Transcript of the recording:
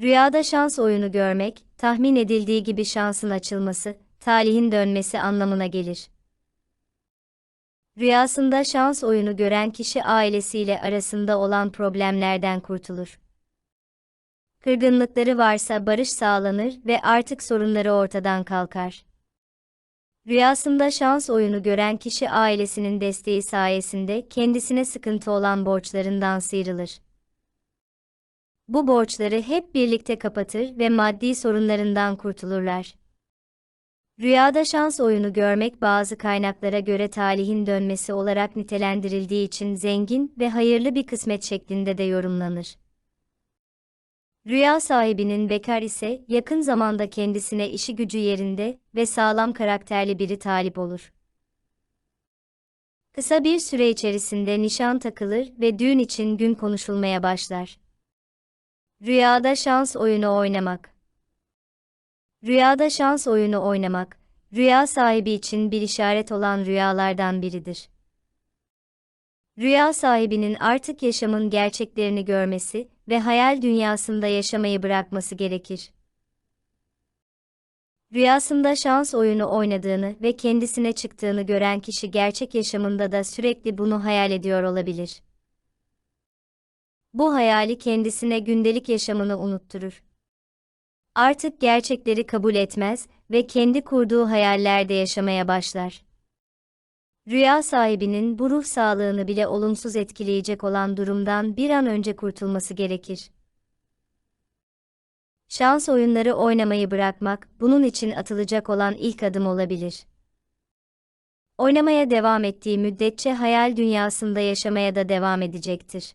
Rüyada şans oyunu görmek, tahmin edildiği gibi şansın açılması, talihin dönmesi anlamına gelir. Rüyasında şans oyunu gören kişi ailesiyle arasında olan problemlerden kurtulur. Kırgınlıkları varsa barış sağlanır ve artık sorunları ortadan kalkar. Rüyasında şans oyunu gören kişi ailesinin desteği sayesinde kendisine sıkıntı olan borçlarından sıyrılır. Bu borçları hep birlikte kapatır ve maddi sorunlarından kurtulurlar. Rüyada şans oyunu görmek bazı kaynaklara göre talihin dönmesi olarak nitelendirildiği için zengin ve hayırlı bir kısmet şeklinde de yorumlanır. Rüya sahibinin bekar ise yakın zamanda kendisine işi gücü yerinde ve sağlam karakterli biri talip olur. Kısa bir süre içerisinde nişan takılır ve düğün için gün konuşulmaya başlar. Rüyada şans oyunu oynamak. Rüyada şans oyunu oynamak, rüya sahibi için bir işaret olan rüyalardan biridir. Rüya sahibinin artık yaşamın gerçeklerini görmesi ve hayal dünyasında yaşamayı bırakması gerekir. Rüyasında şans oyunu oynadığını ve kendisine çıktığını gören kişi gerçek yaşamında da sürekli bunu hayal ediyor olabilir. Bu hayali kendisine gündelik yaşamını unutturur. Artık gerçekleri kabul etmez ve kendi kurduğu hayallerde yaşamaya başlar. Rüya sahibinin bu ruh sağlığını bile olumsuz etkileyecek olan durumdan bir an önce kurtulması gerekir. Şans oyunları oynamayı bırakmak, bunun için atılacak olan ilk adım olabilir. Oynamaya devam ettiği müddetçe hayal dünyasında yaşamaya da devam edecektir.